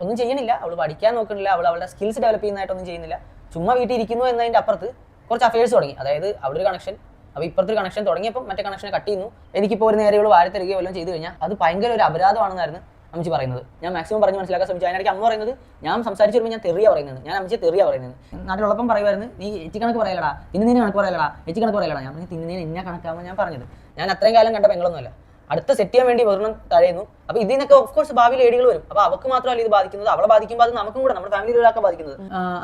ഒന്നും ചെയ്യണില്ല അവൾ പഠിക്കാൻ നോക്കണില്ല അവൾ അവളുടെ സ്കിൽസ് ഡെവലപ്പ് ചെയ്യുന്നതായിട്ടൊന്നും ചെയ്യുന്നില്ല. ചുമ്മാ വീട്ടിൽ ഇരിക്കുന്നു എന്നതിന്റെ അപ്പുറത്ത് കുറച്ച് അഫയേഴ്സ് തുടങ്ങി. അതായത് അവിടെ ഒരു കണക്ഷൻ അപ്പോൾ ഇപ്പുറത്തെ കണക്ഷൻ തുടങ്ങിയപ്പോൾ മറ്റേ കണക്ഷനെ കട്ട് ചെയ്യുന്നു. എനിക്കിപ്പോൾ ഒരു നേരെ ഇവൾ വാരി തരികയോ ചെയ്തു കഴിഞ്ഞാൽ അത് ഭയങ്കര ഒരു അപരാധമാണെന്നായിരുന്നു അമ്മച്ചി പറയുന്നത്. ഞാൻ മാക്സിമം പറഞ്ഞ് മനസ്സിലാക്കാൻ ശ്രമിച്ചു അതിനിടയ്ക്ക് അമ്മ പറയുന്നത് ഞാൻ സംസാരിച്ചു വരുമ്പോൾ ഞാൻ തെറിയാ പറയുന്നത്. ഞാൻ അമ്മച്ചി തെറിയാ പറയുന്നത്. നാട്ടിലുള്ളപ്പം പറയുമായിരുന്നു നീ എച്ചി കണക്ക് പറയലടാ തിന്നുന്നതിന് കണക്ക് പറയലടാ എച്ചി കണക്ക് പറയലടാ. ഞാൻ പറഞ്ഞു തിന്നുന്നതിന് എന്നെ കണക്കാമെന്ന് ഞാൻ പറഞ്ഞത്. ഞാൻ അത്രയും കാലം കണ്ട പെങ്ങളൊന്നുമല്ല. അടുത്ത സെറ്റ് ചെയ്യാൻ വേണ്ടി ഒരെണ്ണം തഴയുന്നു അപ്പൊ ഇതിൽ നിന്നൊക്കെ ഓഫ് കോഴ്സ് ഭാവിയിൽ ഏടികൾ വരും. അപ്പൊ അവർക്ക് മാത്രമല്ല ഇത് ബാധിക്കുന്നത്. അവളെ ബാധിക്കുമ്പോൾ അത് നമുക്കും കൂടെ നമ്മുടെ ഫാമിലി ഒരാൾക്ക് ബാധിക്കുന്നത്.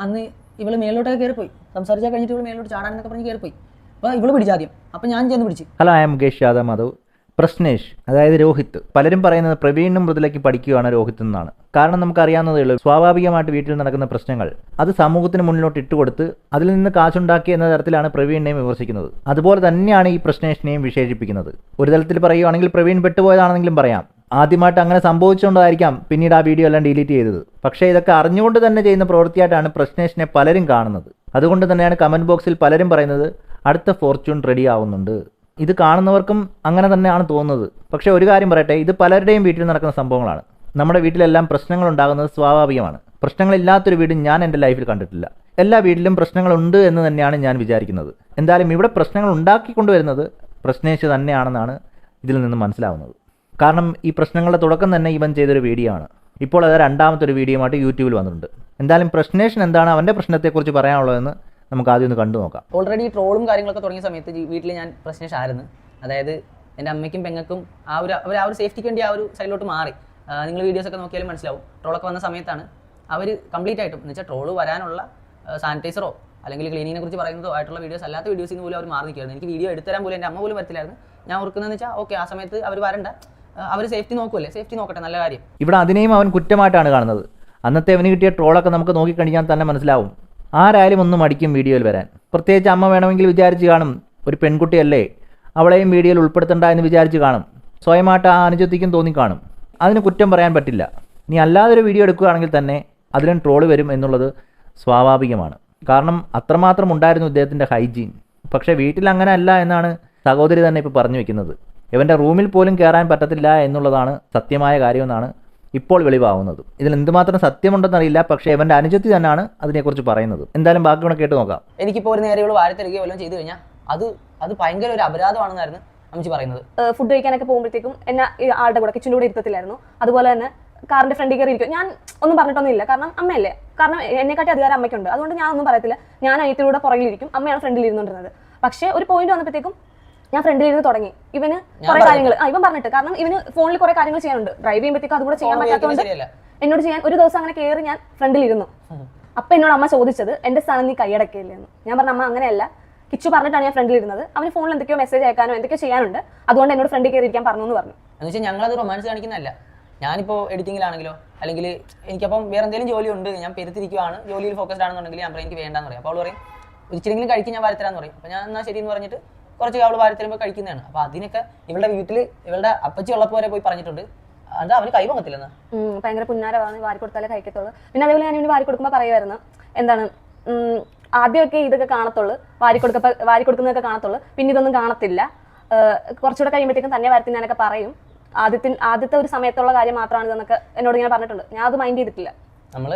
അന്ന് ഇവൾ മേലോട്ടൊക്കെ കയറിപ്പോയി സംസാരിച്ചാൽ കഴിഞ്ഞിട്ട് ഇവൾ മേലോട്ട് ചാടാൻ എന്നൊക്കെ പറഞ്ഞ് കയറിപ്പോയി അപ്പൊ ഇവൾ പിടിച്ചാദ്യം അപ്പൊ ഞാൻ ചെന്ന് പിടിച്ചു. Hello I'm Mukesh Yadav Madhav Prashnesh അതായത് രോഹിത്. പലരും പറയുന്നത് പ്രവീണും മൃദുലയ്ക്ക് പഠിക്കുകയാണ് രോഹിത് എന്നാണ്. കാരണം നമുക്കറിയാവുന്നതേ ഉള്ളൂ സ്വാഭാവികമായിട്ട് വീട്ടിൽ നടക്കുന്ന പ്രശ്നങ്ങൾ. അത് സമൂഹത്തിന് മുന്നിലോട്ട് ഇട്ടുകൊടുത്ത് അതിൽ നിന്ന് കാശുണ്ടാക്കി എന്ന തരത്തിലാണ് പ്രവീണിനെയും വിമർശിക്കുന്നത്. അതുപോലെ തന്നെയാണ് ഈ പ്രശ്നേഷിനെയും വിശേഷിപ്പിക്കുന്നത്. ഒരു തരത്തിൽ പറയുകയാണെങ്കിൽ പ്രവീൺ പെട്ടുപോയതാണെങ്കിലും പറയാം. ആദ്യമായിട്ട് അങ്ങനെ സംഭവിച്ചുകൊണ്ടായിരിക്കാം പിന്നീട് ആ വീഡിയോ എല്ലാം ഡിലീറ്റ് ചെയ്തത്. പക്ഷേ ഇതൊക്കെ അറിഞ്ഞുകൊണ്ട് തന്നെ ചെയ്യുന്ന പ്രവൃത്തിയായിട്ടാണ് പ്രശ്നേഷിനെ പലരും കാണുന്നത്. അതുകൊണ്ട് തന്നെയാണ് കമന്റ് ബോക്സിൽ പലരും പറയുന്നത് അടുത്ത ഫോർച്യൂൺ റെഡി ആവുന്നുണ്ട്. ഇത് കാണുന്നവർക്കും അങ്ങനെ തന്നെയാണ് തോന്നുന്നത്. പക്ഷേ ഒരു കാര്യം പറയട്ടെ ഇത് പലരുടെയും വീട്ടിൽ നടക്കുന്ന സംഭവങ്ങളാണ്. നമ്മുടെ വീട്ടിലെല്ലാം പ്രശ്നങ്ങൾ ഉണ്ടാകുന്നത് സ്വാഭാവികമാണ്. പ്രശ്നങ്ങളില്ലാത്തൊരു വീട് ഞാൻ എന്റെ ലൈഫിൽ കണ്ടിട്ടില്ല. എല്ലാ വീട്ടിലും പ്രശ്നങ്ങളുണ്ട് എന്ന് തന്നെയാണ് ഞാൻ വിചാരിക്കുന്നത്. എന്തായാലും ഇവിടെ പ്രശ്നങ്ങൾ ഉണ്ടാക്കിക്കൊണ്ടുവരുന്നത് പ്രശ്നേച്ച് തന്നെയാണെന്നാണ് ഇതിൽ നിന്ന് മനസ്സിലാവുന്നത്. കാരണം ഈ പ്രശ്നങ്ങളുടെ തുടക്കം തന്നെ ഇവൻ ചെയ്തൊരു വീഡിയോ ആണ് ഇപ്പോൾ അത് രണ്ടാമത്തെ ഒരു വീഡിയോ ആയിട്ട് യൂട്യൂബിൽ വന്നിട്ടുണ്ട്. എന്തായാലും പ്രശ്നേഷൻ എന്താണ് അവന്റെ പ്രശ്നത്തെക്കുറിച്ച് പറയാനുള്ളതെന്ന് നമുക്ക് ആദ്യം ഒന്ന് കണ്ടു നോക്കാം. ഓൾറെഡി ട്രോളും കാര്യങ്ങളൊക്കെ തുടങ്ങിയ സമയത്ത് വീട്ടിൽ ഞാൻ പ്രശ്നേഷായിരുന്നു. അതായത് എന്റെ അമ്മയ്ക്കും പെങ്ങൾക്കും ആ ഒരു അവർ ആ ഒരു സേഫ്റ്റിക്ക് വേണ്ടി ആ ഒരു സൈഡിലോട്ട് മാറി. നിങ്ങൾ വീഡിയോസ് ഒക്കെ നോക്കിയാലും മനസ്സിലാവും. ട്രോളൊക്കെ വന്ന സമയത്താണ് അവർ കംപ്ലീറ്റ് ആയിട്ടും. എന്ന് വെച്ചാൽ ട്രോൾ വരാനുള്ള സാനിറ്റൈസറോ അല്ലെങ്കിൽ ക്ലീനിങ്ങിനെ കുറിച്ച് പറയുന്നതോ ആയിട്ടുള്ള വീഡിയോസ് അല്ലാത്ത വീഡിയോസിന് പോലും അവർ മാറി നിൽക്കുകയായിരുന്നു എനിക്ക് വീഡിയോ എടുത്തരാൻ പോലും എന്റെ അമ്മ പോലും വരത്തില്ലായിരുന്നു. ഞാൻ ഓർക്കുന്നതെന്ന് വെച്ചാൽ ഓക്കെ ആ സമയത്ത് അവർ വരണ്ട. അവർ സേഫ്റ്റി നോക്കുമല്ലേ സേഫ്റ്റി നോക്കട്ടെ നല്ല കാര്യം. ഇവിടെ അതിനെയും അവൻ കുറ്റമായിട്ടാണ് കാണുന്നത്. അന്നത്തെ അവന് കിട്ടിയ ട്രോളൊക്കെ നമുക്ക് നോക്കിക്കഴിഞ്ഞാൽ തന്നെ മനസ്സിലാവും. ആരായാലും ഒന്നും മടിക്കും വീഡിയോയിൽ വരാൻ. പ്രത്യേകിച്ച് അമ്മ വേണമെങ്കിൽ വിചാരിച്ച് കാണും. ഒരു പെൺകുട്ടിയല്ലേ? അവളെയും വീഡിയോയിൽ ഉൾപ്പെടുത്തണ്ട എന്ന് വിചാരിച്ച് കാണും. സ്വയമായിട്ട് ആ അനുജത്തിക്കും തോന്നിക്കാണും അതിന് കുറ്റം പറയാൻ പറ്റില്ല. നീ അല്ലാതെ ഒരു വീഡിയോ എടുക്കുകയാണെങ്കിൽ തന്നെ അതിലും ട്രോൾ വരും എന്നുള്ളത് സ്വാഭാവികമാണ്. കാരണം അത്രമാത്രം ഉണ്ടായിരുന്നു ഇദ്ദേഹത്തിന്റെ ഹൈജീൻ. പക്ഷേ വീട്ടിൽ അങ്ങനെ അല്ല എന്നാണ് സഹോദരി തന്നെ ഇപ്പോൾ പറഞ്ഞു വെക്കുന്നത്. ഇവന്റെ റൂമിൽ പോലും കയറാൻ പറ്റത്തില്ല എന്നുള്ളതാണ് സത്യമായ കാര്യമെന്നാണ് ഇപ്പോൾ വെളിവാകുന്നത് ഇതിൽ എന്തുമാത്രം സത്യമുണ്ടെന്നറിയില്ല പക്ഷെ ഇവന്റെ അനുജത്തി തന്നെയാണ് അതിനെക്കുറിച്ച് പറയുന്നത്. എന്തായാലും ബാക്കി കൂടെ കേട്ട് നോക്കാം. എനിക്കിപ്പോൾ ഒരു നേരെ ഇവൾ വാരി തരികയോ വല്ലതും ചെയ്തു കഴിഞ്ഞാൽ അത് അത് ഭയങ്കര ഒരു അപരാധമാണെന്നായിരുന്നു അമ്മച്ചി പറയുന്നത്. ഫുഡ് കഴിക്കാനൊക്കെ പോകുമ്പോഴത്തേക്കും എന്നെ ഈ ആളുടെ കൂടെ കിച്ചന്റെ കൂടെ ഇരുത്തത്തില്ലായിരുന്നു. അതുപോലെ തന്നെ കാറിന്റെ ഫ്രണ്ടിൽ കയറി ഇരിക്കും ഞാൻ ഒന്നും പറഞ്ഞിട്ടൊന്നുമില്ല. കാരണം അമ്മയല്ലേ? കാരണം എന്നെക്കാട്ടി അധികാരം അമ്മയ്ക്കുണ്ട്. അതുകൊണ്ട് ഞാൻ ഒന്നും പറയത്തില്ല. ഞാൻ അനിയത്തിലൂടെ പുറകിലിരിക്കും. അമ്മയാണ് ഫ്രണ്ടിൽ ഇരുന്നുകൊണ്ടിരുന്നത് പക്ഷേ ഒരു പോയിന്റ് വന്നപ്പോഴത്തേക്കും ഞാൻ ഫ്രണ്ടിൽ ഇരുന്ന് തുടങ്ങി. ഇവന് കുറെ കാര്യങ്ങൾ ആ ഇവൻ പറഞ്ഞിട്ട്. കാരണം ഇവന് ഫോണിൽ കുറെ കാര്യങ്ങൾ ചെയ്യാനുണ്ട്. ഡ്രൈവ് ചെയ്യുമ്പോഴത്തേക്കും അതുകൂടെ ചെയ്യാൻ പറ്റാത്തതുകൊണ്ട് എന്നോട് ചെയ്യാൻ ഒരു ദിവസം അങ്ങനെ കയറി ഞാൻ ഫ്രണ്ടിൽ ഇരുന്നു. അപ്പൊ എന്നോട് അമ്മ ചോദിച്ചത് എന്റെ സ്ഥാനം നീ കൈയടക്കില്ലേ? എന്ന്. ഞാൻ പറഞ്ഞ അമ്മ അങ്ങനെയല്ല. കിച്ചു പറഞ്ഞിട്ടാണ് ഞാൻ ഫ്രണ്ടിൽ ഇരുന്നത്. അവന് ഫോണിൽ എന്തൊക്കെയോ മെസ്സേജ് അയക്കാനോ എന്തൊക്കെയോ ചെയ്യാനുണ്ട്. അതുകൊണ്ട് എന്നോട് ഫ്രണ്ടിൽ കയറി ഇരിക്കാൻ പറഞ്ഞു എന്ന് പറഞ്ഞു. എന്ന് വെച്ചാൽ ഞങ്ങളത് റൊമാൻസ് കാണിക്കുന്നതല്ല. ഞാനിപ്പോൾ എഡിറ്റിങ്ങിലാണെങ്കിലോ അല്ലെങ്കിൽ എനിക്കപ്പം വേറെ എന്തെങ്കിലും ജോലി ഉണ്ട് ഞാൻ പെരുത്തിരിക്കുവാണ് ജോലിയിൽ ഫോക്കസ്ഡ് ആണെന്നുണ്ടെങ്കിൽ ഞാൻ പറയും എനിക്ക് വേണ്ടാന്ന് പറയും. അപ്പോൾ അവൾ പറയും ഇച്ചിരിങ്കിലും കഴിക്കും ഞാൻ വരത്തരാന്ന് പറയും. അപ്പോൾ ഞാൻ എന്നാൽ ശരി എന്ന് പറഞ്ഞിട്ട് കുറച്ച് അവൾ വാരിത്തരുമ്പോൾ കഴിക്കുന്നതാണ്. അപ്പൊ അതിനൊക്കെ ഇവളുടെ വീട്ടിൽ ഇവളുടെ അപ്പച്ചി ഉള്ളപ്പോ വരെ പോയി പറഞ്ഞിട്ടുണ്ട്. അത് അവന് ഭയങ്കര പുന്നാരമാണ് വാരി കൊടുത്താലേ കഴിക്കത്തുള്ളൂ. പിന്നെ അതേപോലെ ഞാൻ ഇവന് വാരി കൊടുക്കുമ്പോൾ പറയുമായിരുന്നു എന്താണ്? ആദ്യമൊക്കെ ഇതൊക്കെ കാണത്തുള്ളൂ. വാരി കൊടുക്ക വാരി കൊടുക്കുന്നതൊക്കെ കാണത്തുള്ളൂ. പിന്നെ ഇതൊന്നും കാണത്തില്ല. കുറച്ചുകൂടെ കഴിയുമ്പോഴത്തേക്കും തന്നെ വരത്തി ഞാനൊക്കെ പറയും. ആദ്യത്തെ ആദ്യത്തെ ഒരു സമയത്തുള്ള കാര്യം മാത്രമാണ് ഇതെന്നൊക്കെ എന്നോട് ഞാൻ പറഞ്ഞിട്ടുണ്ട് ഞാൻ അത് മൈൻഡ് ചെയ്തിട്ടില്ല. നമ്മൾ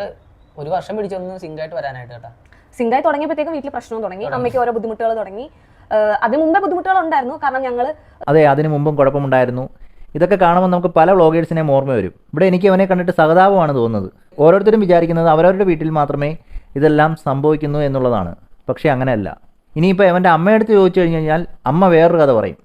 ഒരു വർഷം പിടിച്ചൊന്ന് സിംഗായിട്ട് വരാനായിട്ട് കേട്ടോ. സിംഗായി തുടങ്ങിയപ്പോഴത്തേക്കും വീട്ടിൽ പ്രശ്നവും തുടങ്ങി. അമ്മയ്ക്ക് ഓരോ ബുദ്ധിമുട്ടുകൾ തുടങ്ങി. അതിന് മുമ്പേ ബുദ്ധിമുട്ടുകളുണ്ടായിരുന്നു. കാരണം ഞങ്ങൾ അതെ അതിനു മുമ്പും കുഴപ്പമുണ്ടായിരുന്നു. ഇതൊക്കെ കാണുമ്പോൾ നമുക്ക് പല വ്ളോഗേഴ്സിനെയും ഓർമ്മ വരും ഇവിടെ എനിക്ക് അവനെ കണ്ടിട്ട് സഹതാപമാണ് തോന്നുന്നത്. ഓരോരുത്തരും വിചാരിക്കുന്നത് അവരവരുടെ വീട്ടിൽ മാത്രമേ ഇതെല്ലാം സംഭവിക്കുന്നു എന്നുള്ളതാണ്. പക്ഷേ അങ്ങനെയല്ല. ഇനിയിപ്പോൾ അവന്റെ അമ്മയടുത്ത് ചോദിച്ചു കഴിഞ്ഞ് കഴിഞ്ഞാൽ അമ്മ വേറൊരു കഥ പറയും.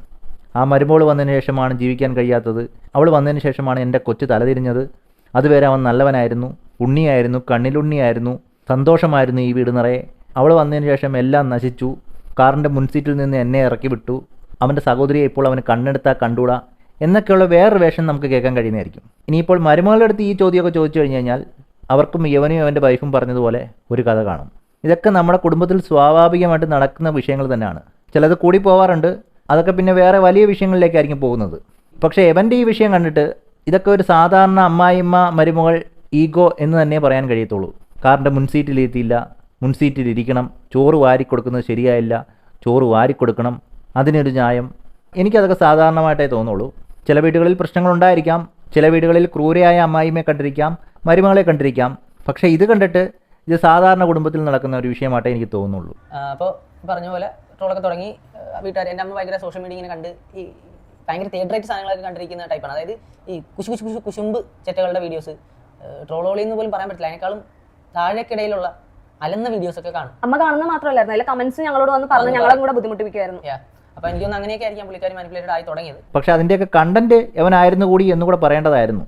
ആ മരുമോൾ വന്നതിന് ശേഷമാണ് ജീവിക്കാൻ കഴിയാത്തത്. അവൾ വന്നതിന് ശേഷമാണ് എന്റെ കൊച്ചു തലതിരിഞ്ഞത്. അതുവരെ അവൻ നല്ലവനായിരുന്നു. ഉണ്ണിയായിരുന്നു കണ്ണിലുണ്ണിയായിരുന്നു സന്തോഷമായിരുന്നു ഈ വീട് നിറയെ. അവൾ വന്നതിന് ശേഷം എല്ലാം നശിച്ചു. കാറിന്റെ മുൻസീറ്റിൽ നിന്ന് എന്നെ ഇറക്കി വിട്ടു. അവന്റെ സഹോദരിയെ ഇപ്പോൾ അവന് കണ്ണെടുത്താൽ കണ്ടുകൂടാ എന്നൊക്കെയുള്ള വേറൊരു വേഷം നമുക്ക് കേൾക്കാൻ കഴിയുന്നതായിരിക്കും. ഇനിയിപ്പോൾ മരുമകളുടെ അടുത്ത് ഈ ചോദ്യമൊക്കെ ചോദിച്ചു കഴിഞ്ഞു കഴിഞ്ഞാൽ അവർക്കും യവനും അവന്റെ വൈഫും പറഞ്ഞതുപോലെ ഒരു കഥ കാണും. ഇതൊക്കെ നമ്മുടെ കുടുംബത്തിൽ സ്വാഭാവികമായിട്ട് നടക്കുന്ന വിഷയങ്ങൾ തന്നെയാണ്. ചിലത് കൂടി പോവാറുണ്ട്. അതൊക്കെ പിന്നെ വേറെ വലിയ വിഷയങ്ങളിലേക്കായിരിക്കും പോകുന്നത്. പക്ഷേ എവന്റെ ഈ വിഷയം കണ്ടിട്ട് ഇതൊക്കെ ഒരു സാധാരണ അമ്മായിമ്മ മരുമകൾ ഈഗോ എന്ന് തന്നെ പറയാൻ കഴിയത്തുള്ളൂ. കാറിന്റെ മുൻസീറ്റിലെത്തിയില്ല മുൻസീറ്റിലിരിക്കണം. ചോറ് വാരി കൊടുക്കുന്നത് ശരിയായില്ല. ചോറ് വാരി കൊടുക്കണം അതിനൊരു ന്യായം. എനിക്കതൊക്കെ സാധാരണമായിട്ടേ തോന്നുള്ളൂ. ചില വീടുകളിൽ പ്രശ്നങ്ങളുണ്ടായിരിക്കാം. ചില വീടുകളിൽ ക്രൂരയായ അമ്മായിമ്മയെ കണ്ടിരിക്കാം. മരുമകളെ കണ്ടിരിക്കാം. പക്ഷേ ഇത് കണ്ടിട്ട് ഇത് സാധാരണ കുടുംബത്തിൽ നടക്കുന്ന ഒരു വിഷയമായിട്ടേ എനിക്ക് തോന്നുന്നുള്ളൂ അപ്പോൾ പറഞ്ഞ പോലെ ട്രോളൊക്കെ തുടങ്ങി വീട്ടുകാർ എന്റെ അമ്മ ഭയങ്കര സോഷ്യൽ മീഡിയ ഇങ്ങനെ കണ്ട് ഈ ഭയങ്കര തിയേറ്ററേറ്റ് സാധനങ്ങളൊക്കെ കണ്ടിരിക്കുന്ന ടൈപ്പാണ് അതായത് ഈ കുശു കുശു കുശു കുശുമ്പ് ചെറ്റകളുടെ വീഡിയോസ് ട്രോളോളി എന്ന് പോലും പറയാൻ പറ്റില്ല. അതിനേക്കാളും താഴേക്കിടയിലുള്ള അലന്ന വീഡിയോസ് ഒക്കെ കാണും. അമ്മ കാണുന്ന മാത്രമല്ലായിരുന്നു. അതിലെ കമന്റ്സ് ഞങ്ങളോട് വന്ന് പറഞ്ഞ് ഞങ്ങളും കൂടെ ബുദ്ധിമുട്ടിപ്പിക്കുമായിരുന്നു അപ്പൊ അപ്പോൾ എനിക്കൊന്ന് അങ്ങനെയൊക്കെ ആയിരിക്കും പുള്ളിക്കാരി മാനിപ്പുലേറ്റഡ് ആയി തുടങ്ങിയത്. പക്ഷെ അതിന്റെയൊക്കെ കണ്ടന്റ് എവനായിരുന്നു കൂടി എന്നുകൂടെ പറയേണ്ടതായിരുന്നു.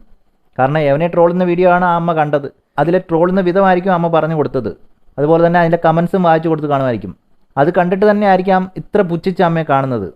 കാരണം എവനെ ട്രോളുന്ന വീഡിയോ ആണ് ആ അമ്മ കണ്ടത്. അതിലെ ട്രോളുന്ന വിധമായിരിക്കും അമ്മ പറഞ്ഞു കൊടുത്തത്. അതുപോലെ തന്നെ അതിന്റെ കമൻസും വായിച്ചു കൊടുത്ത് കാണുമായിരിക്കും. അത് കണ്ടിട്ട് തന്നെ ആയിരിക്കാം ഇത്ര പുച്ഛിച്ച അമ്മയെ കാണുന്നത്.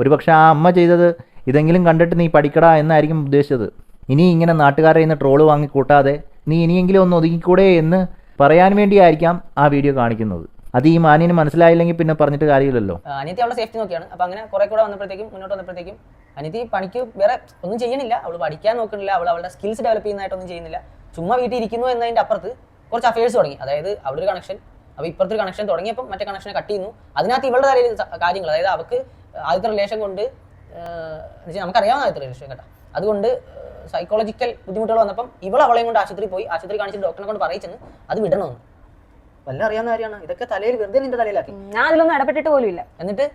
ഒരുപക്ഷെ ആ അമ്മ ചെയ്തത് ഇതെങ്കിലും കണ്ടിട്ട് നീ പഠിക്കടാ എന്നായിരിക്കും ഉദ്ദേശിച്ചത്. ഇനി ഇങ്ങനെ നാട്ടുകാരെ ഇന്ന് ട്രോൾ വാങ്ങി കൂട്ടാതെ നീ ഇനിയെങ്കിലും ഒന്ന് ഒതുങ്ങിക്കൂടെ എന്ന് പറയാൻ വേണ്ടിയായിരിക്കാം ആ വീഡിയോ കാണിക്കുന്നത്. അത് ഈ മാന്യന് മനസ്സിലായില്ലെങ്കിൽ പിന്നെ പറഞ്ഞിട്ട് കാര്യമില്ലല്ലോ. അനിയത്തി അവളുടെ സേഫ്റ്റി നോക്കിയാണ്. അപ്പൊ അങ്ങനെ കുറെ കൂടെ വന്നപ്പോഴത്തേക്കും മുന്നോട്ട് വന്നപ്പോഴത്തേക്കും അനിയത്തി പണിക്ക് വേറെ ഒന്നും ചെയ്യണില്ല. അവൾ പഠിക്കാൻ നോക്കണില്ല അവൾ അവളുടെ സ്കിൽസ് ഡെവലപ്പ് ചെയ്യുന്നതായിട്ടൊന്നും ചെയ്യുന്നില്ല. ചുമ്മാ വീട്ടിൽ ഇരിക്കുന്നു എന്നതിന്റെ അപ്പുറത്ത് കുറച്ച് അഫയേഴ്സ് തുടങ്ങി. അതായത് അവിടെ ഒരു കണക്ഷൻ അപ്പോൾ ഇപ്പുറത്തെ കണക്ഷൻ തുടങ്ങിയപ്പോൾ മറ്റേ കണക്ഷൻ കട്ട് ചെയ്യുന്നു. അതിനകത്ത് ഇവളുടെ തലയിൽ കാര്യങ്ങൾ അതായത് അവർക്ക് ആദ്യത്തെ റിലേഷൻ കൊണ്ട് നമുക്കറിയാവുന്ന ആദ്യത്തെ റിലേഷൻ കേട്ടോ. അതുകൊണ്ട് സൈക്കോളജിക്കൽ ബുദ്ധിമുട്ടുകൾ വന്നപ്പം ഇവൾ അവളെയും കൊണ്ട് ആശുപത്രി പോയി. ആശുപത്രി കാണിച്ചിട്ട് ഡോക്ടറെ കൊണ്ട് പറയിച്ചെന്ന് അത് വിടണമെന്ന് വല്ല അറിയാവുന്ന കാര്യമാണ്. ഇതൊക്കെ തലയിൽ വെറുതെ നിന്റെ തലയിലാക്കി. ഞാൻ അതിലൊന്നും ഇടപെട്ടിട്ട് പോലും ഇല്ല എന്നിട്ട്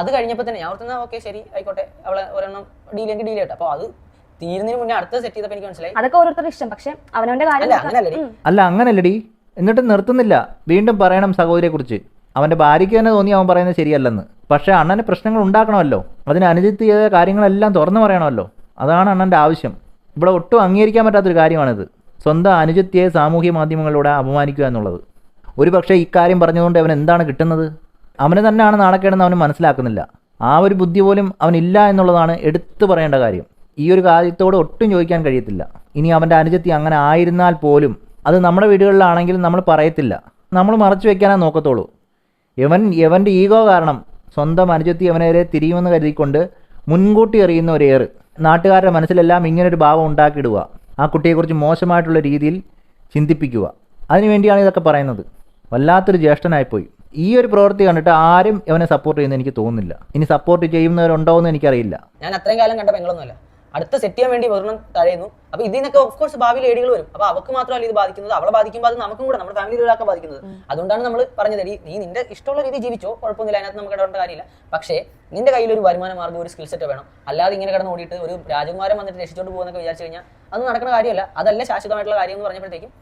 അത് കഴിഞ്ഞപ്പോൾ തന്നെ ഞാൻ ഓർത്തുന്ന ഓക്കെ ശരി ആയിക്കോട്ടെ അവളെ ഒരെണ്ണം ഡീലെങ്കിൽ ഡീൽ ചെയ്യട്ടെ. അപ്പോൾ അത് തീരുന്നതിന് മുന്നേ അടുത്ത സെറ്റ് ചെയ്തപ്പോൾ എനിക്ക് മനസ്സിലായി. അതൊക്കെ ഓരോരുത്തരുടെ ഇഷ്ടം. പക്ഷെ അവനവന്റെ കാര്യം അല്ല അങ്ങനല്ലടി. എന്നിട്ട് നിർത്തുന്നില്ല. വീണ്ടും പറയണം സഹോദരിയെ കുറിച്ച് അവന്റെ ഭാര്യയ്ക്ക് തന്നെ തോന്നി അവൻ പറയുന്നത് ശരിയല്ലെന്ന്. പക്ഷേ അണ്ണന് പ്രശ്നങ്ങൾ ഉണ്ടാക്കണമല്ലോ. അതിന് അനുജിത്ത് ചെയ്ത കാര്യങ്ങളെല്ലാം തുറന്നു പറയണമല്ലോ. അതാണ് അണ്ണന്റെ ആവശ്യം. ഇവിടെ ഒട്ടും അംഗീകരിക്കാൻ പറ്റാത്തൊരു കാര്യമാണിത്. സ്വന്തം അനുജത്തിയെ സാമൂഹ്യ മാധ്യമങ്ങളിലൂടെ അപമാനിക്കുക എന്നുള്ളത്. ഒരു പക്ഷേ ഇക്കാര്യം പറഞ്ഞുകൊണ്ട് അവൻ എന്താണ് കിട്ടുന്നത്? അവന് തന്നെയാണ് നാണക്കേടെന്ന് അവന് മനസ്സിലാക്കുന്നില്ല. ആ ഒരു ബുദ്ധി പോലും അവനില്ല എന്നുള്ളതാണ് എടുത്തു പറയേണ്ട കാര്യം. ഈ ഒരു കാര്യത്തോട് ഒട്ടും ചോദിക്കാൻ കഴിയത്തില്ല. ഇനി അവന്റെ അനുജത്തി അങ്ങനെ ആയിരുന്നാൽ പോലും അത് നമ്മുടെ വീടുകളിലാണെങ്കിൽ നമ്മൾ പറയത്തില്ല. നമ്മൾ മറച്ചു വെക്കാനേ നോക്കത്തുള്ളൂ. ഇവൻ ഇവന്റെ ഈഗോ കാരണം സ്വന്തം അനുജത്തി അവനെതിരെ തിരിയുമെന്ന് കരുതിക്കൊണ്ട് മുൻകൂട്ടി അറിയുന്ന ഒരു ഏറ്. നാട്ടുകാരുടെ മനസ്സിലെല്ലാം ഇങ്ങനൊരു ഭാവം ഉണ്ടാക്കിയിടുക. ആ കുട്ടിയെക്കുറിച്ച് മോശമായിട്ടുള്ള രീതിയിൽ ചിന്തിപ്പിക്കുക. അതിനുവേണ്ടിയാണ് ഇതൊക്കെ പറയുന്നത്. വല്ലാത്തൊരു ജ്യേഷ്ഠനായിപ്പോയി. ഈ ഒരു പ്രവൃത്തി കണ്ടിട്ട് ആരും ഇവനെ സപ്പോർട്ട് ചെയ്യുന്ന എനിക്ക് തോന്നുന്നില്ല. ഇനി സപ്പോർട്ട് ചെയ്യുന്നവരുണ്ടോ എന്ന് എനിക്കറിയില്ല. ഞാൻ അത്രയും കാലം കണ്ട പെങ്ങളൊന്നുമല്ല. അടുത്ത സെറ്റ് ചെയ്യാൻ വേണ്ടി ഒരെണ്ണം തഴയുന്നു അപ്പൊ ഇതിൽ നിന്നൊക്കെ ഓഫ് കോഴ്സ് ഭാവിയിൽ ഏടികൾ വരും. അപ്പൊ അവർക്ക് മാത്രമല്ല ഇത് ബാധിക്കുന്നത്. അവളെ ബാധിക്കുമ്പോൾ അത് നമുക്കും കൂടെ നമ്മുടെ ഫാമിലി ഒരാൾക്ക് ബാധിക്കുന്നത്. അതുകൊണ്ടാണ് നമ്മൾ പറഞ്ഞത് നീ നിന്റെ ഇഷ്ടമുള്ള രീതി ജീവിച്ചോ കുഴപ്പമൊന്നുമില്ല അതിനകത്ത് നമുക്ക് ഇടപെടേണ്ട കാര്യമില്ല. പക്ഷേ നിന്റെ കയ്യിൽ ഒരു വരുമാന മാർഗം ഒരു സ്കിൽ സെറ്റ് വേണം. അല്ലാതെ ഇങ്ങനെ കിടന്ന് ഓടിയിട്ട് ഒരു രാജകുമാരൻ വന്നിട്ട് രക്ഷിച്ചോണ്ട് പോകുന്നൊക്കെ വിചാരിച്ചു കഴിഞ്ഞാൽ അത് നടക്കുന്ന കാര്യമല്ല. അതല്ല ശാശ്വതമായിട്ടുള്ള കാര്യം എന്ന് പറഞ്ഞപ്പോഴത്തേക്കും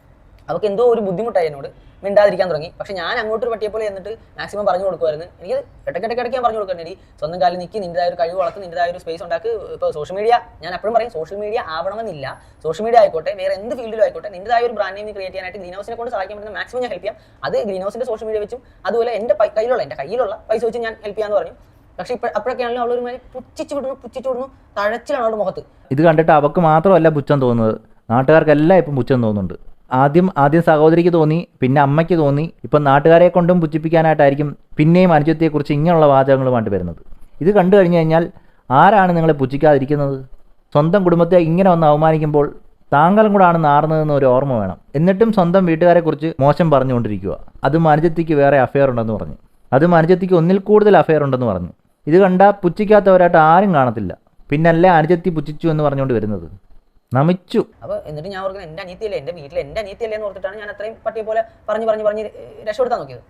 അവർക്ക് എന്തോ ഒരു ബുദ്ധിമുട്ടായി എന്നോട്. മിണ്ടാതിരിക്കാൻ തുടങ്ങി. പക്ഷെ ഞാൻ അങ്ങോട്ടൊരു പട്ടിയെ പോലെ എന്നിട്ട് മാക്സിമം പറഞ്ഞു കൊടുക്കുമായിരുന്നു. എനിക്ക് ഇടയ്ക്കിടയ്ക്ക് ഞാൻ പറഞ്ഞു കൊടുക്കുന്നത് സ്വന്തം കാലിൽ നിൽക്കി നിന്റെതായ ഒരു കഴിവ് വളർത്ത് നിന്റെതായ ഒരു സ്പേസ് ഉണ്ടാക്കി. ഇപ്പോൾ സോഷ്യൽ മീഡിയ ഞാൻ എപ്പോഴും പറയും സോഷ്യൽ മീഡിയ ആവണമെന്നില്ല. സോഷ്യൽ മീഡിയ ആയിക്കോട്ടെ വേറെ എന്ത് ഫീൽഡിലും ആയിക്കോട്ടെ നിന്റെതായ ഒരു ബ്രാൻഡ് നെയിം ക്രിയേറ്റ് ചെയ്യാനായിട്ട് ഗ്രീൻ ഹൗസിനെ കൊണ്ട് സഹായിക്കാൻ പറ്റുന്ന മാക്സിമം ഞാൻ ഹെൽപ്പ് ചെയ്യാം. അത് ഗ്രീൻ ഹൗസിന്റെ സോഷ്യൽ മീഡിയ വെച്ചും അതുപോലെ എന്റെ കയ്യിലുള്ള എന്റെ കയ്യിലുള്ള പൈസ വെച്ച് ഞാൻ ഹെൽപ്പ് ചെയ്യാന്ന് പറഞ്ഞു. പക്ഷെ ഇപ്പോൾ അപ്പോഴൊക്കെയാണല്ലോ അവളൊരു മാതിരി പുച്ഛിച്ചു വിടുന്നു പുച്ഛിച്ചു വിടുന്നു തഴച്ചിലാണ് അവളുടെ മുഖത്ത്. ഇത് കണ്ടിട്ട് അവൾക്ക് മാത്രമല്ല പുച്ഛം തോന്നുന്നത്. നാട്ടുകാർക്കെല്ലാം ഇപ്പം പുച്ഛം തോന്നുന്നുണ്ട്. ആദ്യം ആദ്യം സഹോദരിക്ക് തോന്നി പിന്നെ അമ്മയ്ക്ക് തോന്നി. ഇപ്പം നാട്ടുകാരെ കൊണ്ടും പുച്ഛിപ്പിക്കാനായിട്ടായിരിക്കും പിന്നെയും അനുജത്തെക്കുറിച്ച് ഇങ്ങനെയുള്ള വാചകങ്ങളുമായിട്ട് വരുന്നത്. ഇത് കണ്ടു കഴിഞ്ഞു കഴിഞ്ഞാൽ ആരാണ് നിങ്ങളെ പുച്ഛിക്കാതിരിക്കുന്നത്? സ്വന്തം കുടുംബത്തെ ഇങ്ങനെ ഒന്ന് അവമാനിക്കുമ്പോൾ താങ്കളും കൂടാണ് നാറുന്നതെന്ന് ഒരു ഓർമ്മ വേണം. എന്നിട്ടും സ്വന്തം വീട്ടുകാരെക്കുറിച്ച് മോശം പറഞ്ഞുകൊണ്ടിരിക്കുക. അത് അനുജത്തിക്ക് വേറെ അഫെയർ ഉണ്ടെന്ന് പറഞ്ഞു. അത് അനുജത്തിക്ക് ഒന്നിൽ കൂടുതൽ അഫെയർ ഉണ്ടെന്ന് പറഞ്ഞു. ഇത് കണ്ടാൽ പുച്ഛിക്കാത്തവരായിട്ട് ആരും കാണത്തില്ല. പിന്നല്ലേ അനുജത്തി പുച്ഛിച്ചു എന്ന് പറഞ്ഞുകൊണ്ട് വരുന്നത്? നമിച്ചു. അപ്പൊ എന്നിട്ട് ഞാൻ ഓർക്കുന്നത് എന്റെ അനിയത്തിയല്ലേ എന്റെ വീട്ടിൽ എന്റെ അനിയത്തിയല്ലേ എന്ന് ഓർത്തിട്ടാണ് ഞാൻ അത്രയും പട്ടിയെ പോലെ പറഞ്ഞു പറഞ്ഞു പറഞ്ഞ് രക്ഷപ്പെടുത്താൻ നോക്കിയത്.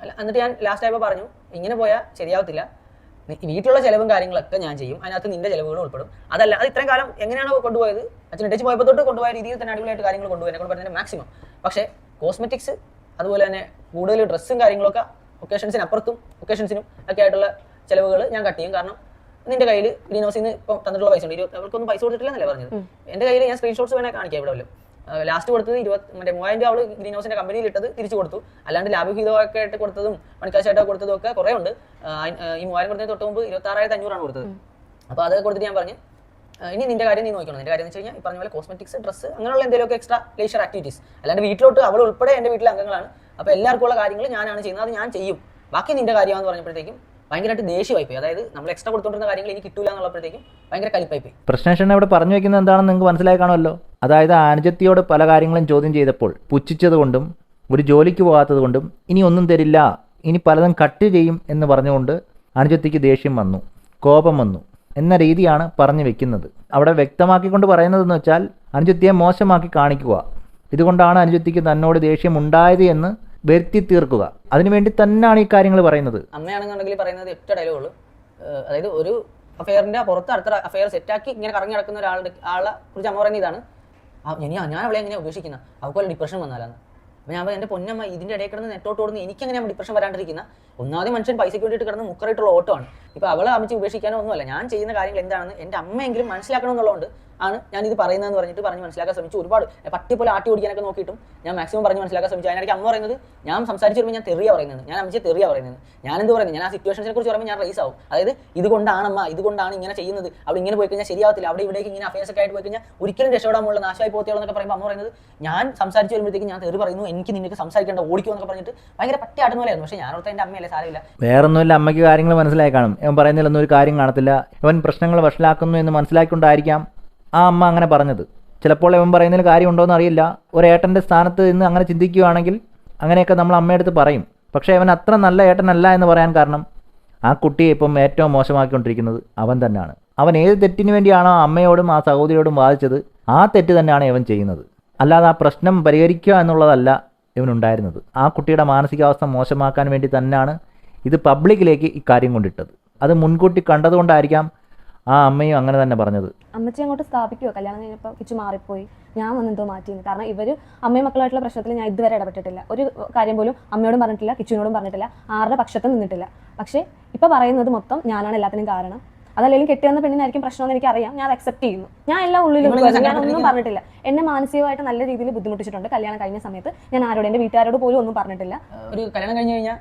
അല്ല എന്നിട്ട് ഞാൻ ലാസ്റ്റ് ആയപ്പോൾ പറഞ്ഞു ഇങ്ങനെ പോയാൽ ശരിയാവത്തില്ല. വീട്ടിലുള്ള ചിലവും കാര്യങ്ങളൊക്കെ ഞാൻ ചെയ്യും. അതിനകത്ത് നിന്റെ ചിലവുകളും ഉൾപ്പെടും. അതല്ല അത് ഇത്രയും കാലം എങ്ങനെയാണ് കൊണ്ടുപോയത്? അച്ഛൻ ഇടിച്ച് പോയപ്പോൾ തൊട്ട് കൊണ്ടുപോയ രീതിയിൽ തന്നെ അടിപൊളിയായിട്ട് കാര്യങ്ങൾ കൊണ്ടുപോയി. കൊണ്ട് പറഞ്ഞാൽ മാക്സിമം പക്ഷേ കോസ്മെറ്റിക്സ് അതുപോലെ തന്നെ കൂടുതൽ ഡ്രസ്സും കാര്യങ്ങളൊക്കെ ഒക്കേഷൻസിനപ്പുറത്തും ഒക്കേഷൻസിനും ഒക്കെ ആയിട്ടുള്ള ചിലവുകൾ ഞാൻ കട്ട് ചെയ്യും. കാരണം നിന്റെ കയ്യിൽ ഗ്രീൻ ഹൗസിൽ നിന്ന് ഇപ്പം തന്നിട്ടുള്ള പൈസ ഉണ്ട്. ഇരുപത്തി അവർക്കൊന്നും പൈസ കൊടുത്തിട്ടില്ലെന്നല്ലേ പറഞ്ഞത്? എന്റെ കയ്യിൽ ഞാൻ സ്ക്രീൻഷോട്ട്സ് വേണേ കാണിക്കാം ഇവിടെ വല്ലതും ലാസ്റ്റ് കൊടുത്തത് ഇരുപത്തി മറ്റേ മൂവായിരം രൂപ അവൾ ഗ്രീൻ ഹൗസിന്റെ കമ്പനിയിൽ ഇട്ടത് തിരിച്ചു കൊടുത്തു. അല്ലാണ്ട് ലാഭഹിതമൊക്കെ ആയിട്ട് കൊടുത്തതും മണിക്കാശായിട്ട് കൊടുത്തതും ഒക്കെ കുറെ ഉണ്ട്. ഈ മൂവായിരം കൊടുത്തതിന് തൊട്ട് മുമ്പ് ഇരുപത്തി ആറായിരത്തി അഞ്ഞൂറാണ് കൊടുത്തത്. അപ്പോൾ അതൊക്കെ കൊടുത്തിട്ട് ഞാൻ പറഞ്ഞു ഇനി നിന്റെ കാര്യം നീ നോക്കണം നിന്റെ കാര്യം എന്ന് വെച്ച് കഴിഞ്ഞാൽ ഈ പറഞ്ഞ പോലെ കോസ്മെറ്റിക്സ് ഡ്രസ്സ് അങ്ങനെയുള്ള എന്തെങ്കിലുമൊക്കെ എക്സ്ട്രാ ലേഷർ ആക്ടിവിറ്റീസ് അല്ലാണ്ട് വീട്ടിലോട്ട് അവൾ ഉൾപ്പെടെ എന്റെ വീട്ടിലെ അംഗങ്ങളാണ്. അപ്പോൾ എല്ലാവർക്കും ഉള്ള കാര്യങ്ങൾ ഞാനാണ് ചെയ്യുന്നത്. അത് ഞാൻ ചെയ്യും. ബാക്കി നിന്റെ കാര്യമാണെന്ന് പറഞ്ഞപ്പോഴത്തേക്കും ഭയങ്കരമായിട്ട് ദേഷ്യമായി പോയി അതായത് നമ്മൾ എക്സ്ട്രാ കൊടുത്തോണ്ടിരുന്ന കാര്യങ്ങൾ എനിക്ക് കിട്ടൂല എന്നുള്ളപ്പോഴത്തേക്കും ഭയങ്കര കലിപ്പായി പോയി പ്രശ്നേഷൻ ഇവിടെ പറഞ്ഞു വെക്കുന്നത് എന്താണെന്ന് നിങ്ങൾക്ക് മനസ്സിലായി കാണുമല്ലോ? അതായത് ആനുജത്തിയോട് പല കാര്യങ്ങളും ചോദ്യം ചെയ്തപ്പോൾ പുച്ഛിച്ചതുകൊണ്ടും ഒരു ജോലിക്ക് പോകാത്തത് കൊണ്ടും ഇനി ഒന്നും തരില്ല ഇനി പലതും കട്ട് ചെയ്യും എന്ന് പറഞ്ഞുകൊണ്ട് അനുജത്തിക്ക് ദേഷ്യം വന്നു കോപം വന്നു എന്ന രീതിയാണ് പറഞ്ഞു വെക്കുന്നത്. അവിടെ വ്യക്തമാക്കിക്കൊണ്ട് പറയുന്നതെന്ന് വെച്ചാൽ അനുജത്തിയെ മോശമാക്കി കാണിക്കുക. ഇതുകൊണ്ടാണ് അനുജത്തിക്ക് തന്നോട് ദേഷ്യം ഉണ്ടായത് എന്ന് വരുത്തി തീർക്കുക. അതിനുവേണ്ടി തന്നെയാണ് ഈ കാര്യങ്ങൾ പറയുന്നത്. അമ്മയാണെന്നുണ്ടെങ്കിൽ പറയുന്നത് ഒറ്റ ഡയലോഗ് ഉള്ളൂ. അതായത് ഒരു അഫെയറിന്റെ പുറത്ത് അടുത്ത അഫെയർ സെറ്റാക്കി ഇങ്ങനെ കറങ്ങി നടക്കുന്ന ഒരാളുടെ ആളെ കുറിച്ച് അമ്മ പറയുന്ന ഇതാണ്. ഞാൻ അവളെ എങ്ങനെ ഉപേക്ഷിക്കുന്ന? അവൾക്ക് ഡിപ്രഷൻ വന്നാലാണ് ഞാൻ എന്റെ പൊന്നമ്മ ഇതിന്റെ ഇടയിൽ കിടന്ന് നെറ്റോട്ട് ഓടുന്ന എനിക്ക് എങ്ങനെയാണ് ഡിപ്രഷൻ വരാണ്ടിരിക്കുന്ന? ഒന്നാമത് മനുഷ്യൻ പൈസയ്ക്ക് വേണ്ടിയിട്ട് കിടന്ന് മുക്കറായിട്ടുള്ള ഓട്ടമാണ്. ഇപ്പോൾ അവളെ അമ്മച്ച് ഉപേക്ഷിക്കാനോ ഒന്നുമല്ല. ഞാൻ ചെയ്യുന്ന കാര്യങ്ങൾ എന്താണെന്ന് എന്റെ അമ്മയെങ്കിലും മനസ്സിലാക്കണം എന്നുള്ളതുകൊണ്ട് ആണ്. ഞാൻ ഇത് പറയുന്നതെന്ന് പറഞ്ഞിട്ട് പറഞ്ഞ് മനസ്സിലാക്കാൻ ശ്രമിച്ചു. ഒരുപാട് പട്ടി പോലെ ആട്ടി ഓടിക്കാനൊക്കെ നോക്കിയിട്ടും ഞാൻ മാക്സിമം പറഞ്ഞ് മനസ്സിലാക്കാൻ ശ്രമിച്ചു. അതിനിടയ്ക്ക് അമ്മ പറയുന്നത് ഞാൻ സംസാരിച്ചു വരുമ്പോൾ ഞാൻ തെറിയ പറയുന്നത്. ഞാൻ അമ്മച്ചെ തെറിയ പറയുന്നത്. ഞാൻ എന്ത് പറയുന്നത്? ഞാൻ ആ സിറ്റുവേഷനെ കുറിച്ച് പറയുമ്പോൾ ഞാൻ റേസ് ആവും. അതായത് ഇതുകൊണ്ടാണ് അമ്മ ഇതുകൊണ്ടാണ് ഇങ്ങനെ ചെയ്യുന്നത്. അവിടെ ഇങ്ങനെ പോയി കഴിഞ്ഞാൽ ശരിയാവത്തില്ല. അവിടെ ഇവിടേക്ക് ഇങ്ങനെ അഫയേഴ്സ് ഒക്കെ ആയിട്ട് പോയി കഴിഞ്ഞാൽ ഒരിക്കലും രക്ഷപ്പെടാൻ നാശമായി പോത്തിയോളം എന്നൊക്കെ പറയുമ്പോൾ അമ്മ പറയുന്നത് ഞാൻ സംസാരിച്ചു വരുമ്പോഴത്തേക്ക് ഞാൻ തെറി പറയുന്നു. എനിക്ക് നിനക്ക് സംസാരിക്കേണ്ട ഓടിക്കോ എന്നൊക്കെ പറഞ്ഞിട്ട് ഭയങ്കര പട്ടി ആടുന്ന പോലെയായിരുന്നു. പക്ഷേ ഞാൻ എന്റെ അമ്മയല്ലേ സാരമില്ല. വേറൊന്നുമില്ല. അമ്മയ്ക്ക് കാര്യങ്ങൾ മനസ്സിലായി കാണും. ഇവൻ പറയുന്നതിലൊന്നും ഒരു കാര്യം കാണത്തില്ല. ഇവൻ പ്രശ്നങ്ങൾ വഷളാക്കുന്നു എന്ന് മനസ്സിലാക്കിക്കൊണ്ടായിരിക്കാം. ആ അമ്മ അങ്ങനെ പറഞ്ഞത്. ചിലപ്പോൾ ഇവൻ പറയുന്നതിൽ കാര്യമുണ്ടോ എന്ന് അറിയില്ല. ഒരു ഏട്ടന്റെ സ്ഥാനത്ത് നിന്ന് അങ്ങനെ ചിന്തിക്കുകയാണെങ്കിൽ അങ്ങനെയൊക്കെ നമ്മൾ അമ്മയെടുത്ത് പറയും. പക്ഷേ അവൻ അത്ര നല്ല ഏട്ടനല്ല എന്ന് പറയാൻ കാരണം ആ കുട്ടിയെ ഇപ്പം ഏറ്റവും മോശമാക്കിക്കൊണ്ടിരിക്കുന്നത് അവൻ തന്നെയാണ്. അവൻ ഏത് തെറ്റിന് വേണ്ടിയാണോ അമ്മയോടും ആ സഹോദരിയോടും ബാധിച്ചത് ആ തെറ്റ് തന്നെയാണ് ഇവൻ ചെയ്യുന്നത്. അല്ലാതെ ആ പ്രശ്നം പരിഹരിക്കുക എന്നുള്ളതല്ല ഇവനുണ്ടായിരുന്നത്. ആ കുട്ടിയുടെ മാനസികാവസ്ഥ മോശമാക്കാൻ വേണ്ടി തന്നെയാണ് ഇത് പബ്ലിക്കിലേക്ക് ഇക്കാര്യം കൊണ്ടിട്ടത്. അത് മുൻകൂട്ടി കണ്ടതുകൊണ്ടായിരിക്കാം ആ അമ്മയും അങ്ങനെ തന്നെ പറഞ്ഞത്. അമ്മച്ചി അങ്ങോട്ട് സ്ഥാപിക്കുമോ കല്യാണം കഴിഞ്ഞപ്പോൾ കിച്ചു മാറിപ്പോയി. ഞാൻ വന്നെന്തോ മാറ്റിയെന്ന്. കാരണം ഇവർ അമ്മയും മക്കളായിട്ടുള്ള പ്രശ്നത്തിൽ ഞാൻ ഇതുവരെ ഇടപെട്ടിട്ടില്ല. ഒരു കാര്യം പോലും അമ്മയോടും പറഞ്ഞിട്ടില്ല കിച്ചുവിനോടും പറഞ്ഞിട്ടില്ല ആരുടെ പക്ഷത്തും നിന്നിട്ടില്ല. പക്ഷേ ഇപ്പൊ പറയുന്നത് മൊത്തം ഞാനാണ് എല്ലാത്തിനും കാരണം. അതല്ലെങ്കിലും കെട്ടിവന്ന പെണ്ണിനായിരിക്കും പ്രശ്നമെന്ന് എനിക്ക് അറിയാം ഞാൻ അക്സെപ്റ്റ് ചെയ്യുന്നു. ഞാൻ എല്ലാം ഉള്ളിൽ ഞാൻ ഒന്നും പറഞ്ഞിട്ടില്ല. എന്നെ മാനസികമായിട്ട് നല്ല രീതിയിൽ ബുദ്ധിമുട്ടിച്ചിട്ടുണ്ട്. കല്യാണം കഴിഞ്ഞ സമയത്ത് ഞാൻ ആരോട് എന്റെ വീട്ടുകാരോട് പോലും ഒന്നും പറഞ്ഞിട്ടില്ല. ഒരു കല്യാണം കഴിഞ്ഞു കഴിഞ്ഞാൽ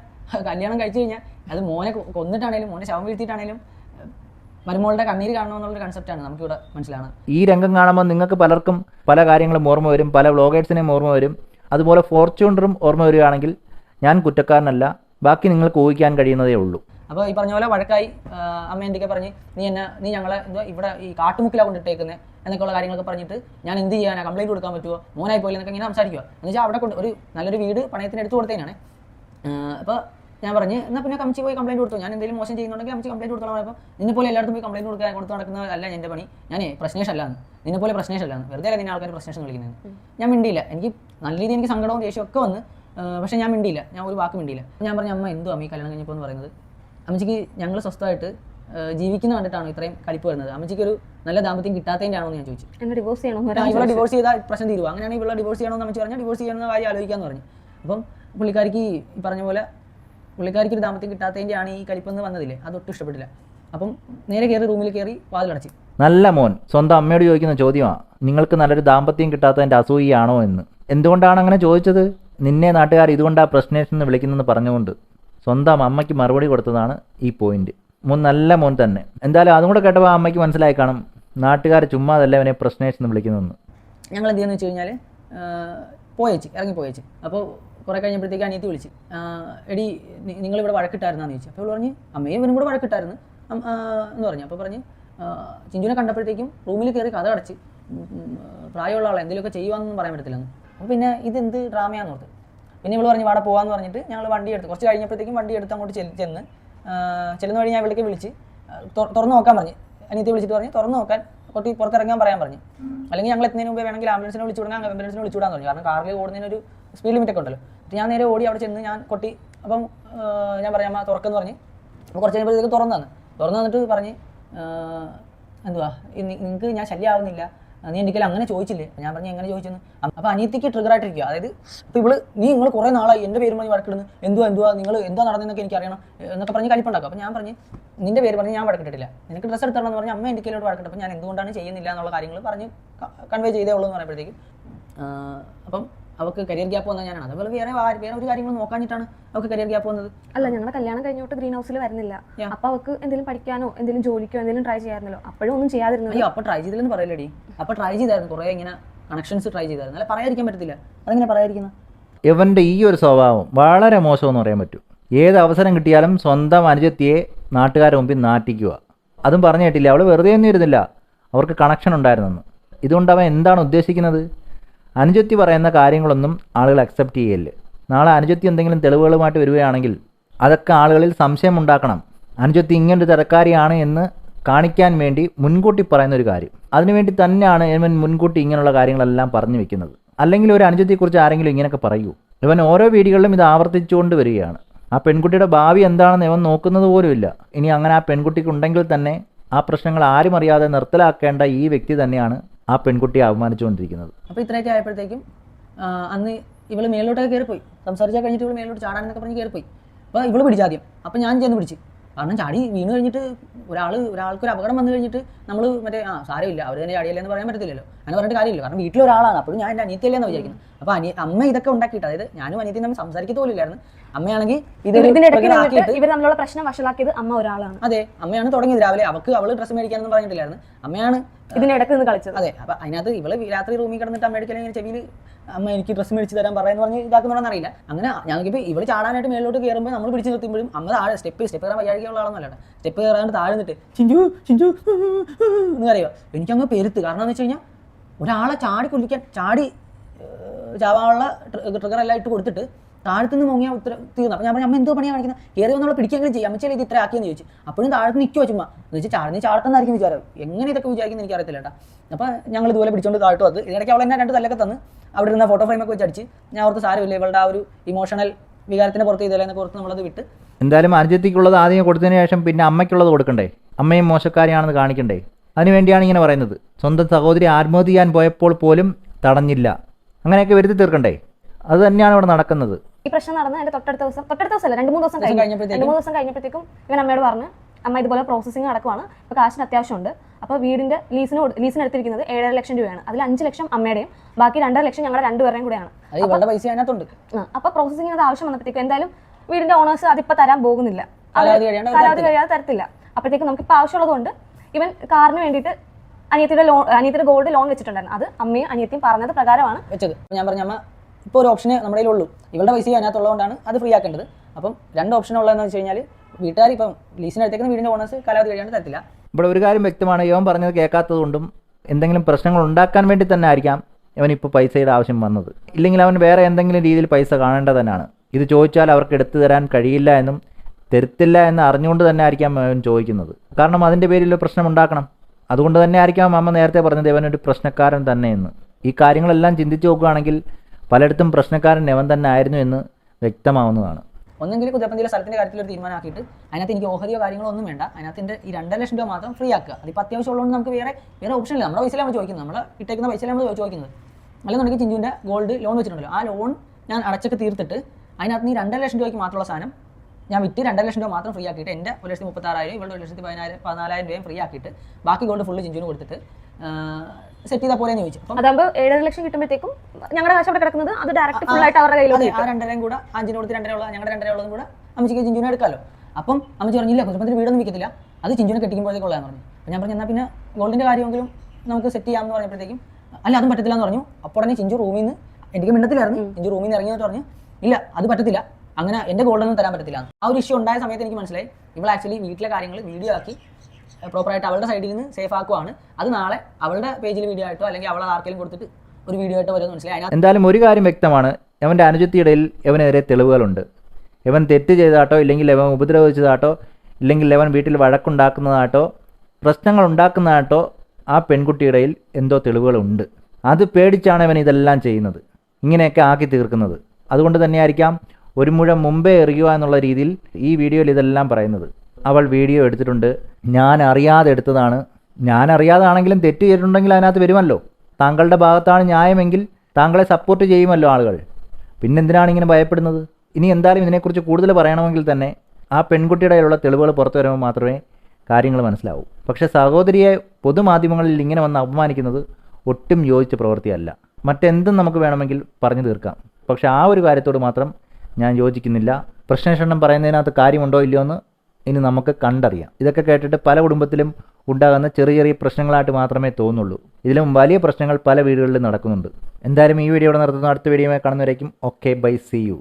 കല്യാണം കഴിച്ചു കഴിഞ്ഞാൽ അത് മോനെ കൊന്നിട്ടാണെങ്കിലും കൊന്നിട്ടാണേലും മോനെ ശവം വീഴ്ത്തിയിട്ടാണേലും മരുമോളുടെ കണ്ണീര് കാണണമെന്നുള്ള കൺസെപ്റ്റാണ് നമുക്കിവിടെ മനസ്സിലാണ്. ഈ രംഗം കാണുമ്പോൾ നിങ്ങൾക്ക് പലർക്കും പല കാര്യങ്ങളും ഓർമ്മ വരും പല വ്ളോഗേഴ്സിനെയും ഓർമ്മ വരും. അതുപോലെ ഫോർച്യൂണറും ഓർമ്മ വരികയാണെങ്കിൽ ഞാൻ കുറ്റക്കാരനല്ല ബാക്കി നിങ്ങൾക്ക് ഊഹിക്കാൻ കഴിയുന്നതേ ഉള്ളൂ. അപ്പോൾ ഈ പറഞ്ഞ പോലെ വഴക്കായി അമ്മ എന്തൊക്കെ പറഞ്ഞ് നീ എന്നെ നീ ഞങ്ങളെ എന്തോ ഇവിടെ ഈ കാട്ടുമുക്കിലാണ് കൊണ്ടിട്ടേക്കുന്നത് എന്നൊക്കെയുള്ള കാര്യങ്ങളൊക്കെ പറഞ്ഞിട്ട് ഞാൻ എന്ത് ചെയ്യാനാണ് കംപ്ലൈന്റ് കൊടുക്കാൻ പറ്റുമോ മോനായി പോയില്ല എന്നൊക്കെ ഇങ്ങനെ സംസാരിക്കുക എന്ന് വെച്ചാൽ അവിടെ കൊണ്ട് ഒരു നല്ലൊരു വീട് പണയത്തിന് എടുത്തു കൊടുത്തതിനാണ്. അപ്പോൾ ഞാൻ പറഞ്ഞു എന്നാൽ പിന്നെ കമ്മിച്ച് പോയി കംപ്ലൈന്റ് കൊടുത്തു? ഞാൻ എന്തെങ്കിലും മോശം ചെയ്യുന്നുണ്ടെങ്കിൽ കമ്മിച്ച് കംപ്ലൈന്റ് കൊടുത്തോളാം അപ്പോൾ നിന്നെ പോലെ എല്ലായിടത്തും പോയി കംപ്ലൈന്റ് കൊടുക്കാൻ കൊടുത്ത് നടക്കുന്നതല്ല എന്റെ പണി. ഞാൻ പ്രശ്നേഷ് അല്ലാന്ന് നിന്നെ പോലെ പ്രശ്നേഷ് അല്ലാന്ന് വെറുതെ അല്ല നിന്നെ ആൾക്കാർ പ്രശ്നേഷ് കളിക്കുന്നത് വിളിക്കുന്നത് ഞാൻ മിണ്ടിയില്ല. എനിക്ക് നല്ല രീതിയിൽ എനിക്ക് സങ്കടവും ദേഷ്യവും ഒക്കെ വന്ന് പക്ഷേ ഞാൻ മിണ്ടിയില്ല. ഞാൻ ഒരു വാക്ക് മിണ്ടിയില്ല. ഞാൻ പറഞ്ഞു അമ്മ എന്തോ അമ്മ ഈ കല്യാണം കഴിഞ്ഞപ്പോൾ എന്ന് പറയുന്നത്? അമ്മച്ചിക്ക് ഞങ്ങൾ സ്വസ്ഥമായിട്ട് ജീവിക്കുന്ന കണ്ടിട്ടാണ് ഇത്രയും കലിപ്പ് വരുന്നത്? അമ്മച്ചിക്ക് ഒരു നല്ല ദാമ്പത്യം കിട്ടാത്തതിന്റെ ആണോ എന്ന് ഞാൻ ചോദിച്ചു. ഇവിടെ ഡിവോഴ്സ് ചെയ്താൽ പ്രശ്നം തീരുവോ? അങ്ങനെയാണെങ്കിൽ ഇവിടെ ഡിവോഴ്സ് ചെയ്യണമെന്ന് അമ്മച്ചി പറഞ്ഞാൽ ഡിവോഴ്സ് ചെയ്യണമെന്ന കാര്യം ആലോചിക്കാന്ന് പറഞ്ഞു. അപ്പം പുള്ളിക്കാരിക്ക് ഈ പറഞ്ഞ പോലെ പുള്ളിക്കാരിക്ക് ഒരു ദാമ്പത്യം കിട്ടാത്തതിന്റെയാണ് ഈ കലിപ്പെന്ന് വന്നതില്ലേ അതൊട്ടും ഇഷ്ടപ്പെട്ടില്ല. അപ്പം നേരെ കയറി റൂമിൽ കയറി വാതിലടച്ച്. നല്ല മോൻ. സ്വന്തം അമ്മയോട് ചോദിക്കുന്ന ചോദ്യമാണ് നിങ്ങൾക്ക് നല്ലൊരു ദാമ്പത്യം കിട്ടാത്തതിന്റെ അസൂയയാണോ എന്ന്. എന്തുകൊണ്ടാണ് അങ്ങനെ ചോദിച്ചത്? നിന്നെ നാട്ടുകാർ ഇതുകൊണ്ടാണ് പ്രശ്നേഷൻ എന്ന് വിളിക്കുന്നതെന്ന് പറഞ്ഞുകൊണ്ട് സ്വന്തം അമ്മയ്ക്ക് മറുപടി കൊടുത്തതാണ് ഈ പോയിന്റ്. മോൻ നല്ല മോൻ തന്നെ. എന്തായാലും അതും കൂടെ കേട്ടപ്പോൾ ആ അമ്മയ്ക്ക് മനസ്സിലായി കാണും. നാട്ടുകാർ ചുമ്മാതല്ല അവനെ പ്രശ്നേഷൻ എന്ന് വിളിക്കുന്നതെന്ന്. ഞങ്ങൾ എന്ത് ചെയ്യുന്നു വെച്ച് കഴിഞ്ഞാൽ പോയച്ച് ഇറങ്ങി പോയേച്ചി. അപ്പോൾ കുറേ കഴിഞ്ഞപ്പോഴത്തേക്ക് അനിയത്തി വിളിച്ച് എടി നിങ്ങളിവിടെ വഴക്കിട്ടായിരുന്നു വഴക്കിട്ടായിരുന്നാന്ന് ചോദിച്ചു. അപ്പോൾ പറഞ്ഞ് അമ്മയും ഇവനും കൂടെ വഴക്കിട്ടായിരുന്നു. എന്ന് പറഞ്ഞു. അപ്പോൾ പറഞ്ഞ് ചിഞ്ചുവിനെ കണ്ടപ്പോഴത്തേക്കും റൂമിൽ കയറി കഥ അടച്ച് പ്രായമുള്ള ആളെ എന്തെങ്കിലുമൊക്കെ ചെയ്യുവാന്നൊന്നും പറയാൻ പറ്റത്തില്ലെന്ന്. അപ്പോൾ പിന്നെ ഇതെന്ത് ഡ്രാമയാന്ന് ഓർത്ത്. പിന്നെ ഇവൾ പറഞ്ഞ് വാടെ പോകാമെന്ന് പറഞ്ഞിട്ട് ഞങ്ങൾ വണ്ടി എടുത്ത്. കുറച്ച് കഴിഞ്ഞപ്പോഴത്തേക്കും വണ്ടി എടുത്ത് അങ്ങോട്ട് ചെന്ന് ചെല്ലുന്ന വഴി ഞാൻ വിളിക്ക് വിളിച്ച് തുറന്ന് നോക്കാൻ പറഞ്ഞ്. അനിയത്തി വിളിച്ചിട്ട് പറഞ്ഞ് തുറന്ന് നോക്കാൻ കൊട്ടി പുറത്തിറങ്ങാൻ പറയാൻ പറഞ്ഞു. അല്ലെങ്കിൽ ഞങ്ങൾ എത്തുന്നതിന് മുമ്പ് വേണമെങ്കിൽ ആംബുലൻസിനെ വിളിച്ചു വിടാൻ ആംബുലൻസിനെ വിളിച്ചു വിടാൻ പറഞ്ഞു. കാരണം കാറിൽ ഓടുന്നതിന് ഒരു സ്പീഡ് ലിമിറ്റ് ഒക്കെ ഉണ്ടല്ലോ. ഞാൻ നേരെ ഓടി അവിടെ ചെന്ന് ഞാൻ കൊട്ടി അപ്പം ഞാൻ പറയാം അമ്മ തുറക്കെന്ന് പറഞ്ഞ്. അപ്പോൾ കുറച്ച് കഴിയുമ്പോഴത്തേക്ക് തുറന്നു തന്നു തുറന്നു തന്നിട്ട് പറഞ്ഞ് എന്തുവാ നിങ്ങൾക്ക് ഞാൻ ശല്യമാവുന്നില്ല നീ എനിക്കല്ല അങ്ങനെ ചോദിച്ചില്ലേ? ഞാൻ പറഞ്ഞു എങ്ങനെ ചോദിച്ചെന്ന്? അപ്പോൾ അനിയത്തിക്ക് ട്രിഗർ ആയിട്ടിരിക്കുക അതായത് ഇപ്പോൾ ഇവൾ നീ നിങ്ങൾ കുറേ നാളായി എന്റെ പേര് പറഞ്ഞ് വഴക്കിടുന്നു എന്തുവാ എന്തുവാ നിങ്ങൾ എന്തോ നടന്നതെന്നൊക്കെ എനിക്ക് അറിയണം എന്നൊക്കെ പറഞ്ഞ് കലിപ്പുണ്ടാക്കും. അപ്പോൾ ഞാൻ പറഞ്ഞ് നിന്റെ പേര് പറഞ്ഞ് ഞാൻ വഴക്കിട്ടിട്ടില്ല. നിനക്ക് ഡ്രസ്സ് എടുത്തണമെന്ന് പറഞ്ഞ് അമ്മ എന്റെ കയ്യിലോട്ട് വഴക്കിട്ട് അപ്പോൾ ഞാൻ എന്തുകൊണ്ടാണ് ചെയ്യുന്നില്ല എന്നുള്ള കാര്യങ്ങൾ പറഞ്ഞ് കൺവേ ചെയ്തേ ഉള്ളൂ എന്ന് പറയുമ്പോഴത്തേക്കും. അപ്പം അവൾക്ക് കരിയർ ഗ്യാപ്പ് വന്നാൽ ഞാനാണ്. അതുപോലെ വേറെ വേറെ ഒരു കാര്യങ്ങൾ നോക്കാഞ്ഞിട്ടാണ് അവർക്ക് കരിയർ ഗ്യാപ്പ് വന്നത്. അല്ല ഞങ്ങളുടെ കല്യാണം കഴിഞ്ഞോട്ട് ഗ്രീൻ ഹൗസിൽ വരുന്നില്ല. അപ്പൊ അവർക്ക് എന്തെങ്കിലും പഠിക്കാനോ എന്തെങ്കിലും ജോലിക്കോ എന്തെങ്കിലും ട്രൈ ചെയ്യാറുണ്ടല്ലോ അപ്പോഴും ഒന്നും ചെയ്യാതിരുന്നു അയ്യോ അപ്പോൾ ട്രൈ ചെയ്തില്ലെന്ന് പറയല്ലേടി. അപ്പൊ ട്രൈ ചെയ്തായിരുന്നു. കുറെ ഇങ്ങനെ കണക്ഷൻസ് ട്രൈ ചെയ്തായിരുന്നു. അല്ല പറയാതിരിക്കാൻ പറ്റത്തില്ല. അതെങ്ങനെ പറയാതിരിക്കുന്നത് ഇവന്റെ ഈ ഒരു സ്വഭാവം വളരെ മോശമെന്ന് പറയാൻ പറ്റും. ഏത് അവസരം കിട്ടിയാലും സ്വന്തം അനുജത്തിയെ നാട്ടുകാരുടെ മുമ്പിൽ നാട്ടിക്കുക അതും പറഞ്ഞു കേട്ടില്ല? അവൾ വെറുതെ ഒന്നും ഇരുന്നില്ല. അവർക്ക് കണക്ഷൻ ഉണ്ടായിരുന്നെന്ന്. ഇതുകൊണ്ട് അവൻ എന്താണ് ഉദ്ദേശിക്കുന്നത്? അനുജത്തി പറയുന്ന കാര്യങ്ങളൊന്നും ആളുകൾ അക്സെപ്റ്റ് ചെയ്യല്ല നാളെ അനുജത്തി എന്തെങ്കിലും തെളിവുകളുമായിട്ട് വരികയാണെങ്കിൽ അതൊക്കെ ആളുകളിൽ സംശയം ഉണ്ടാക്കണം. അനുജത്തി ഇങ്ങനൊരു തരക്കാരിയാണ് എന്ന് കാണിക്കാൻ വേണ്ടി മുൻകൂട്ടി പറയുന്ന ഒരു കാര്യം. അതിനുവേണ്ടി തന്നെയാണ് ഇവൻ മുൻകൂട്ടി ഇങ്ങനെയുള്ള കാര്യങ്ങളെല്ലാം പറഞ്ഞു വെക്കുന്നത്. അല്ലെങ്കിൽ ഒരു അനുജത്തെക്കുറിച്ച് ആരെങ്കിലും ഇങ്ങനെയൊക്കെ പറയൂ. ഇവൻ ഓരോ വീടുകളിലും ഇത് ആവർത്തിച്ചുകൊണ്ട് വരികയാണ്. ആ പെൺകുട്ടിയുടെ ഭാവി എന്താണെന്ന് ഇവൻ നോക്കുന്നത് പോലുമില്ല ഇനി അങ്ങനെ ആ പെൺകുട്ടിക്ക് ഉണ്ടെങ്കിൽ തന്നെ ആ പ്രശ്നങ്ങൾ ആരും അറിയാതെ നിർത്തലാക്കേണ്ട ഈ വ്യക്തി തന്നെയാണ് ആ പെൺകുട്ടിയെ അപമാനിച്ചുകൊണ്ടിരിക്കുന്നത്. അപ്പോൾ ഇത്രയൊക്കെ ആയപ്പോഴത്തേക്കും അന്ന് ഇവൾ മേലോട്ടൊക്കെ കയറിപ്പോയി. സംസാരിച്ചാൽ കഴിഞ്ഞിട്ട് ഇവൾ മേലോട്ട് ചാടാനൊക്കെ പറഞ്ഞ് കയറിപ്പോയി. അപ്പോൾ ഇവൾ പിടിച്ചാദ്യം. അപ്പോൾ ഞാൻ ചെന്ന് പിടിച്ച്. കാരണം ചാടി വീണ് കഴിഞ്ഞിട്ട് ഒരാൾ ഒരാൾക്ക് ഒരു അപകടം വന്നു കഴിഞ്ഞിട്ട് നമ്മൾ മറ്റേ ആ സാരമില്ല. അവർ തന്നെ ചാടിയല്ലേ എന്ന് പറയാൻ പറ്റത്തില്ലല്ലോ. അങ്ങനെ പറഞ്ഞിട്ട് കാര്യമില്ല. കാരണം വീട്ടിലൊരാളാണ്. അപ്പോഴും ഞാൻ എന്റെ അനിയത്തിയല്ലേ എന്ന് വിചാരിക്കുന്നത്. അപ്പോൾ അനിയ അമ്മ ഇതൊക്കെ ഉണ്ടാക്കിയിട്ട് അതായത് ഞാനും അനിയത്തിയും തമ്മിൽ സംസാരിക്കത്ത് പോലില്ലായിരുന്നു അമ്മയാണെങ്കിൽ ഇവർ തമ്മിലുള്ള പ്രശ്നം വഷളാക്കിയത് അമ്മ ഒരാളാണ്. അതെ അമ്മയാണ് തുടങ്ങിയത് രാവിലെ. അവൾക്ക് അവൾ ഡ്രസ്സ് മേടിക്കാനൊന്നും പറഞ്ഞിട്ടില്ലായിരുന്നു. അമ്മയാണ് ഇതിന്റെ ഇടയ്ക്ക് നിന്ന് കളിച്ചത്. അതെ അപ്പൊ അതിനകത്ത് ഇവൾ രാത്രി റൂമിൽ കിടന്നിട്ട് അമ്മ ഇങ്ങനെ ചെവിയിൽ അമ്മ എനിക്ക് ഡ്രസ്സ് മേടിച്ച് തരാൻ പറയാന്ന് പറഞ്ഞ് ഇതാക്കുന്നുണ്ടെന്ന് അറിയില്ല. അങ്ങനെ ഞങ്ങൾക്കിപ്പോൾ ഇവൾ ചാടാനായിട്ട് മേലോട്ട് കയറുമ്പോൾ നമ്മൾ പിടിച്ച് നിർത്തുമ്പോഴും അമ്മ താഴെ സ്റ്റെപ്പ് സ്റ്റെപ്പ് കയറാൻ വയ്യാഴിക്കുള്ള ആളൊന്നുമല്ല കേട്ടോ സ്റ്റെപ്പ് കയറാണ്ട് താഴെ നിന്നിട്ട് ചിഞ്ചു ചിഞ്ചു എന്ന് പറയുക എനിക്കങ്ങ് പെരുത്ത്. കാരണം എന്ന് വെച്ച് കഴിഞ്ഞാൽ ഒരാളെ ചാടി കുളിക്കാൻ ചാടി ചാവാനുള്ള ട്രിഗർ എല്ലാം ഇട്ട് കൊടുത്തിട്ട് താഴത്തുനിന്ന് മുങ്ങിയാൽ ഉത്തരം തീർന്നു അപ്പോൾ ഞാൻ പറഞ്ഞു അമ്മ എന്തോ പണിയാണ് കാണിക്കുന്നത് കയറി വന്നുള്ള പിടിക്കെങ്കിലും ചെയ്യും. അമ്മച്ചേ ഇത് ഇത്ര ആക്കിയെന്ന് ചോദിച്ചു. അപ്പോഴും താഴത്ത് നിൽക്കുമോ ചുമ്മാ. എന്ന് വെച്ചാൽ ചാടുന്ന ചാടട്ടെന്നായിരിക്കും വിചാരം. എങ്ങനെ ഇതൊക്കെ വിചാരിക്കുന്നത് എനിക്ക് അറിയത്തില്ല കേട്ടോ. അപ്പോൾ ഞങ്ങൾ ഇതുപോലെ പിടിച്ചോണ്ട് താഴ്ത്തു വന്ന് ഇതിനിടയ്ക്ക് അവൾ എന്നെ രണ്ട് തല്ലൊക്കെ തന്ന് അവിടെ ഇരുന്ന ഫോട്ടോ ഫ്രെയിമൊക്കെ വെച്ച് അടിച്ച് ഞാൻ ഓർത്ത് സാരമില്ല ഇവളുടെ ആ ഒരു ഇമോഷണൽ വികാരത്തിന് പുറത്ത് ചെയ്തല്ലേ പുറത്ത് നമ്മളത് വിട്ട്. എന്തായാലും അർജിത്തിക്കുള്ളത് ആദ്യം കൊടുത്തതിന് ശേഷം പിന്നെ അമ്മയ്ക്കുള്ളത് കൊടുക്കണ്ടേ? അമ്മയും മോശക്കാരിയാണെന്ന് കാണിക്കണ്ടേ? അതിനുവേണ്ടിയാണ് ഇങ്ങനെ പറയുന്നത്. സ്വന്തം സഹോദരി ആത്മഹത്യ ചെയ്യാൻ പോയപ്പോൾ പോലും തടഞ്ഞില്ല. അങ്ങനെയൊക്കെ വരുത്തി തീർക്കണ്ടേ? അത് തന്നെയാണ് ഇവിടെ നടക്കുന്നത്. ഈ പ്രശ്നം നടന്ന എന്റെ തൊട്ടടുത്ത ദിവസം തൊട്ടടുത്ത ദിവസം അല്ല രണ്ട് മൂന്ന് ദിവസം കഴിഞ്ഞു. രണ്ട് മൂന്ന് ദിവസം കഴിഞ്ഞപ്പോഴത്തേക്കും ഇവൻ അമ്മയോട് പറഞ്ഞു അമ്മ ഇതുപോലെ പ്രോസസ്സിംഗ് നടക്കുവാണ് അപ്പോൾ കാശിന് അത്യാവശ്യമുണ്ട് അപ്പോൾ വീടിന്റെ ലീസിന് ലീസിന് എടുത്തിരിക്കുന്നത് ഏഴര ലക്ഷം രൂപയാണ്. അതിൽ അഞ്ച് ലക്ഷം അമ്മയുടെയും ബാക്കി രണ്ടര ലക്ഷം ഞങ്ങളുടെ രണ്ടുപേരുടെയും കൂടെയാണ്. അപ്പൊ ഇവളുടെ അത് അപ്പോൾ ആവശ്യം വന്നപ്പോഴത്തേക്കും എന്തായാലും വീടിന്റെ ഓണേഴ്സ് അതിപ്പോൾ തരാൻ പോകുന്നില്ല. കാലാവധി കഴിയാതെ തരത്തില്ല. അപ്പോഴത്തേക്കും നമുക്ക് ഇപ്പോൾ ആവശ്യമുള്ളതുകൊണ്ട് ഇവൻ കാറിന് വേണ്ടിയിട്ട് അനിയത്തിയുടെ ലോൺ അനിയത്തിയുടെ ഗോൾഡ് ലോൺ വെച്ചിട്ടുണ്ടായിരുന്നു. അത് അമ്മയും അനിയത്തിയും പറഞ്ഞത് പ്രകാരമാണ്. വെച്ചത്. ഞാൻ പറഞ്ഞ അമ്മ ഇപ്പോൾ ഒരു ഓപ്ഷന് നമ്മുടെ കയ്യിലുള്ളൂ. ഇവളുടെ പൈസ അതിനകത്തുള്ളതുകൊണ്ടാണ് അത് ഫ്രീ ആക്കേണ്ടത്. അപ്പം രണ്ട് ഓപ്ഷൻ ഉള്ളതെന്ന് വെച്ച് കഴിഞ്ഞാൽ വീട്ടുകാർ ഇപ്പം ലീസിന് എടുത്തേക്കുന്ന വീടിന്റെ ഓണേഴ്സ് കാലാവധി കഴിയാണ്ട് തരത്തില്ല. ഇവിടെ ഒരു കാര്യം വ്യക്തമാണ്. ഇവൻ പറഞ്ഞത് കേൾക്കാത്തതുകൊണ്ടും എന്തെങ്കിലും പ്രശ്നങ്ങൾ ഉണ്ടാക്കാൻ വേണ്ടി തന്നെ ആയിരിക്കാം ഇവൻ ഇപ്പോൾ പൈസയുടെ ആവശ്യം വന്നത്. ഇല്ലെങ്കിൽ അവൻ വേറെ എന്തെങ്കിലും രീതിയിൽ പൈസ കാണേണ്ടത് തന്നെയാണ് ഇത് ചോദിച്ചാൽ അവർക്ക് എടുത്തു തരാൻ കഴിയില്ല എന്നും തരുത്തില്ല എന്ന് അറിഞ്ഞുകൊണ്ട് തന്നെ ആയിരിക്കാം അവൻ ചോദിക്കുന്നത്. കാരണം അതിന്റെ പേരിൽ പ്രശ്നം ഉണ്ടാക്കണം. അതുകൊണ്ട് തന്നെ ആയിരിക്കാം അമ്മ നേരത്തെ പറഞ്ഞത് ഇവനൊരു പ്രശ്നക്കാരൻ തന്നെ എന്ന് ഈ കാര്യങ്ങളെല്ലാം ചിന്തിച്ച് നോക്കുകയാണെങ്കിൽ പലയിടത്തും പ്രശ്നക്കാരൻ ഇവൻ തന്നെ ആയിരുന്നു എന്ന് വ്യക്തമാവുന്നതാണ്. ഒന്നെങ്കിലും കുതിരപ്പന്തിയിലെ സ്ഥലത്തിന്റെ കാര്യത്തിൽ ഒരു തീരുമാനമാക്കിയിട്ട് അതിനകത്ത് എനിക്ക് ഓഹരിയോ കാര്യങ്ങളോ ഒന്നും വേണ്ട. അതിനകത്തിന്റെ ഈ രണ്ടര ലക്ഷം രൂപ മാത്രം ഫ്രീ ആക്കുക. അതിപ്പോൾ അത്യാവശ്യമുള്ളതുകൊണ്ട് നമുക്ക് വേറെ വേറെ ഓപ്ഷൻ ഇല്ല. നമ്മുടെ പൈസയിലാണ് ചോദിക്കുന്നത്? നമ്മൾ ഇട്ടേക്കുന്ന പൈസയിലാണ് നമ്മൾ ചോദിക്കുന്നത് അല്ലെന്നുണ്ടെങ്കിൽ ചിഞ്ചുവിന്റെ ഗോൾഡ് ലോൺ വെച്ചിട്ടുണ്ടല്ലോ. ആ ലോൺ ഞാൻ അടച്ചൊക്കെ തീർത്തിട്ട് അതിനകത്ത് നീ രണ്ടര ലക്ഷം രൂപയ്ക്ക് മാത്രമുള്ള സാധനം ഞാൻ വിറ്റ് രണ്ടര ലക്ഷം രൂപ മാത്രം ഫ്രീ ആക്കിയിട്ട് എന്റെ ഒരു ലക്ഷത്തി മുപ്പത്താറായിരം ഇവളുടെ ഒരു ലക്ഷത്തി പതിനായിരം പതിനാലായിരം രൂപയും ഫ്രീ ആക്കിയിട്ട് ബാക്കി ഗോൾഡ് ഫുള്ള് ചിഞ്ചുവിന് കൊടുത്തിട്ട് സെറ്റ് ചെയ്ത പോലെ ചോദിച്ചു. അതാകുമ്പോൾ ഏഴര ലക്ഷം കിട്ടുമ്പോഴത്തേക്കും ഞങ്ങളുടെ കാശ് അവിടെ കിടക്കുന്നത് അത് ഡയറക്റ്റ് ഫുൾ ആയിട്ട് അവരുടെ കയ്യിലോട്ട് ആ രണ്ടരയും കൂടെ അഞ്ചിന് കൊടുത്ത് രണ്ടര ഉള്ള ഞങ്ങളുടെ രണ്ടര ഉള്ളതും കൂടെ അമ്മച്ചിക്ക് ചിഞ്ചുവിനെ എടുക്കാമല്ലോ അപ്പം അമ്മച്ചി പറഞ്ഞില്ല കുടുംബത്തിൽ വീടൊന്നും വിൽക്കത്തില്ല. അത് ചിഞ്ചുവിനെ കെട്ടിക്കുമ്പോഴത്തേക്കുള്ളതെന്ന് പറഞ്ഞു. അപ്പം ഞാൻ പറഞ്ഞു എന്നാൽ പിന്നെ ഗോൾഡിന്റെ കാര്യമെങ്കിലും നമുക്ക് സെറ്റ് ചെയ്യാമെന്ന് പറഞ്ഞപ്പോഴത്തേക്കും. അല്ല അതും പറ്റത്തില്ല എന്ന് പറഞ്ഞു. അപ്പോൾ തന്നെ ചിഞ്ചു റൂമിൽ നിന്ന് എനിക്ക് മിണ്ടത്തിലായിരുന്നു ചിഞ്ചു റൂമിൽ നിന്ന് ഇറങ്ങിയെന്ന് പറഞ്ഞു ഇല്ല അത് പറ്റത്തില്ല. അങ്ങനെ എന്റെ ഗോൾഡൊന്നും തരാൻ പറ്റത്തില്ല. ആ ഒരു ഇഷ്യൂ ഉണ്ടായ സമയത്ത് എനിക്ക് മനസ്സിലായി. ഇവൾ ആക്ച്വലി വീട്ടിലെ കാര്യങ്ങൾ വീഡിയോ ആക്കി പ്രോപ്പറായിട്ട് അവളുടെ സൈഡിൽ നിന്ന് സേഫ് ആക്കുവാണ്. അത് നാളെ അവളുടെ പേജിൽ വീഡിയോ ആയിട്ടോ അല്ലെങ്കിൽ അവളെ ആർക്കെങ്കിലും കൊടുത്തിട്ട് ഒരു വീഡിയോ ആയിട്ടോ വരുമെന്ന് മനസ്സിലായി. എന്തായാലും ഒരു കാര്യം വ്യക്തമാണ്. അവന്റെ അനുജത്തിയിടയിൽ ഇവനെതിരെ തെളിവുകളുണ്ട്. ഇവൻ തെറ്റ് ചെയ്തതാട്ടോ ഇല്ലെങ്കിൽ ഇവൻ ഉപദ്രവിച്ചതാട്ടോ ഇല്ലെങ്കിൽ ഇവൻ വീട്ടിൽ വഴക്കുണ്ടാക്കുന്നതാട്ടോ പ്രശ്നങ്ങൾ ഉണ്ടാക്കുന്നതാട്ടോ ആ പെൺകുട്ടിയിടയിൽ എന്തോ തെളിവുകളുണ്ട്. അത് പേടിച്ചാണ് ഇവൻ ഇതെല്ലാം ചെയ്യുന്നത്. ഇങ്ങനെയൊക്കെ ആക്കി തീർക്കുന്നത്. അതുകൊണ്ട് തന്നെയായിരിക്കാം ഒരു മുഴം മുമ്പേ എറിയുക എന്നുള്ള രീതിയിൽ ഈ വീഡിയോയിൽ ഇതെല്ലാം പറയുന്നത്. അവൾ വീഡിയോ എടുത്തിട്ടുണ്ട്. ഞാൻ അറിയാതെ എടുത്തതാണ്. ഞാൻ അറിയാതാണെങ്കിലും തെറ്റ് ചെയ്തിട്ടുണ്ടെങ്കിൽ അതിനകത്ത് വരുമല്ലോ. താങ്കളുടെ ഭാഗത്താണ് ന്യായമെങ്കിൽ താങ്കളെ സപ്പോർട്ട് ചെയ്യുമല്ലോ ആളുകൾ. പിന്നെ എന്തിനാണ് ഇങ്ങനെ ഭയപ്പെടുന്നത്? ഇനി എന്തായാലും ഇതിനെക്കുറിച്ച് കൂടുതൽ പറയണമെങ്കിൽ തന്നെ ആ പെൺകുട്ടിയുടെ തെളിവുകൾ പുറത്തു വരുമ്പോൾ മാത്രമേ കാര്യങ്ങൾ മനസ്സിലാവൂ. പക്ഷേ സഹോദരിയെ പൊതുമാധ്യമങ്ങളിൽ ഇങ്ങനെ വന്ന് അപമാനിക്കുന്നത് ഒട്ടും യോജിച്ച പ്രവൃത്തിയല്ല. മറ്റെന്തും നമുക്ക് വേണമെങ്കിൽ പറഞ്ഞു തീർക്കാം. പക്ഷേ ആ ഒരു കാര്യത്തോട് മാത്രം ഞാൻ യോജിക്കുന്നില്ല. പ്രശ്നേഷണം പറയുന്നതിനകത്ത് കാര്യമുണ്ടോ ഇല്ലയോ എന്ന് ഇനി നമുക്ക് കണ്ടറിയാം. ഇതൊക്കെ കേട്ടിട്ട് പല കുടുംബത്തിലും ഉണ്ടാകുന്ന ചെറിയ ചെറിയ പ്രശ്നങ്ങളായിട്ട് മാത്രമേ തോന്നുള്ളൂ. ഇതിലും വലിയ പ്രശ്നങ്ങൾ പല വീടുകളിലും നടക്കുന്നുണ്ട്. എന്തായാലും ഈ വീഡിയോ ഇവിടെ നിർത്തുന്നു. അടുത്ത video കാണുന്നവരേക്കും. Okay bye see you.